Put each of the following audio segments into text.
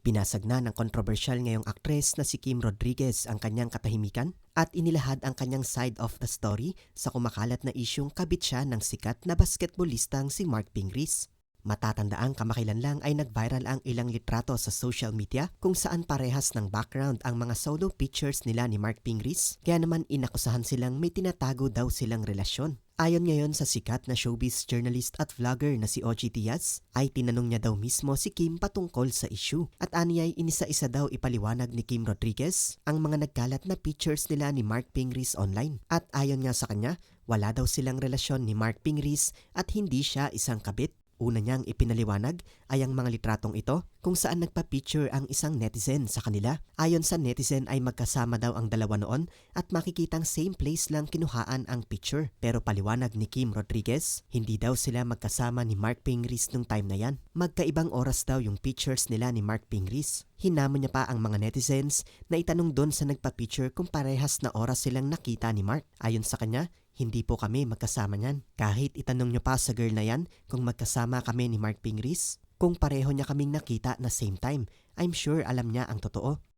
Pinasag na ng kontrobersyal ngayong aktres na si Kim Rodriguez ang kanyang katahimikan at inilahad ang kanyang side of the story sa kumakalat na isyong kabit siya ng sikat na basketballistang si Mark Pingris. Matatandaang kamakailan lang ay nag-viral ang ilang litrato sa social media kung saan parehas ng background ang mga solo pictures nila ni Mark Pingris kaya naman inakusahan silang may tinatago daw silang relasyon. Ayon ngayon sa sikat na showbiz journalist at vlogger na si Ochi Diaz, ay tinanong niya daw mismo si Kim patungkol sa issue at aniyay inisa-isa daw ipaliwanag ni Kim Rodriguez ang mga nagkalat na pictures nila ni Mark Pingris online. At ayon nga sa kanya, wala daw silang relasyon ni Mark Pingris at hindi siya isang kabit. Una niyang ipinaliwanag ay ang mga litratong ito kung saan nagpa-picture ang isang netizen sa kanila. Ayon sa netizen ay magkasama daw ang dalawa noon at makikitang same place lang kinuhaan ang picture. Pero paliwanag ni Kim Rodriguez, hindi daw sila magkasama ni Mark Pingris nung time na yan. Magkaibang oras daw yung pictures nila ni Mark Pingris. Hinamon niya pa ang mga netizens na itanong doon sa nagpa-picture kung parehas na oras silang nakita ni Mark. Ayon sa kanya, hindi po kami magkasama niyan. Kahit itanong niyo pa sa girl na yan kung magkasama kami ni Mark Pingris, kung pareho niya kaming nakita na same time, I'm sure alam niya ang totoo.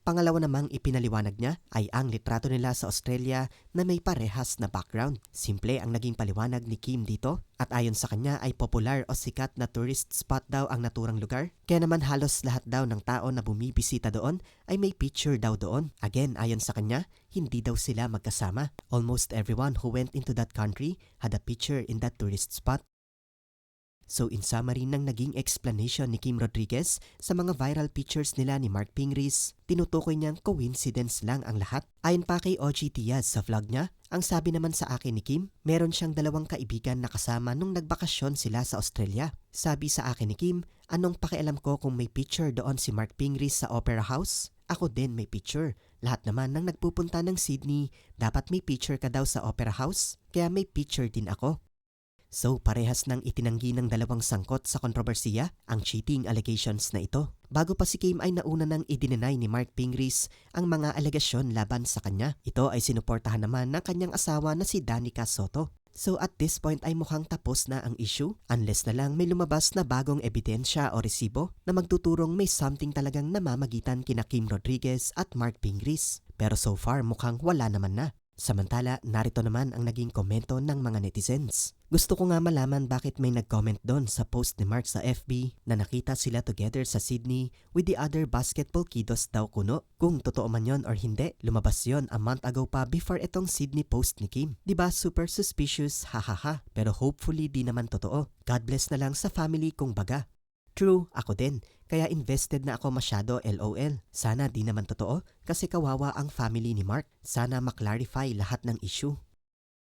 Pangalawa namang ipinaliwanag niya ay ang litrato nila sa Australia na may parehas na background. Simple ang naging paliwanag ni Kim dito at ayon sa kanya ay popular o sikat na tourist spot daw ang naturang lugar. Kaya naman halos lahat daw ng tao na bumibisita doon ay may picture daw doon. Again, ayon sa kanya, hindi daw sila magkasama. Almost everyone who went into that country had a picture in that tourist spot. So in summary ng naging explanation ni Kim Rodriguez sa mga viral pictures nila ni Mark Pingris, tinutukoy niyang coincidence lang ang lahat. Ayon pa kay OG Tiaz sa vlog niya, ang sabi naman sa akin ni Kim, meron siyang dalawang kaibigan na kasama nung nagbakasyon sila sa Australia. Sabi sa akin ni Kim, anong pakialam ko kung may picture doon si Mark Pingris sa Opera House? Ako din may picture. Lahat naman nang nagpupunta ng Sydney, dapat may picture ka daw sa Opera House, kaya may picture din ako. So parehas nang itinanggi ng dalawang sangkot sa kontrobersiya ang cheating allegations na ito. Bago pa si Kim ay nauna nang idinenay ni Mark Pingris ang mga alegasyon laban sa kanya. Ito ay sinuportahan naman ng kanyang asawa na si Danica Soto. So at this point ay mukhang tapos na ang issue unless na lang may lumabas na bagong ebidensya o resibo na magtuturong may something talagang namamagitan kina Kim Rodriguez at Mark Pingris. Pero so far mukhang wala naman na. Samantala, narito naman ang naging komento ng mga netizens. Gusto ko nga malaman bakit may nag-comment doon sa post ni Mark sa FB na nakita sila together sa Sydney with the other basketball kiddos daw kuno. Kung totoo man yon or hindi, lumabas yon a month ago pa before itong Sydney post ni Kim. ba super suspicious, hahaha. Pero hopefully di naman totoo. God bless na lang sa family kung baga. True, ako din. Kaya invested na ako masyado LOL. Sana di naman totoo kasi kawawa ang family ni Mark. Sana maklarify lahat ng issue.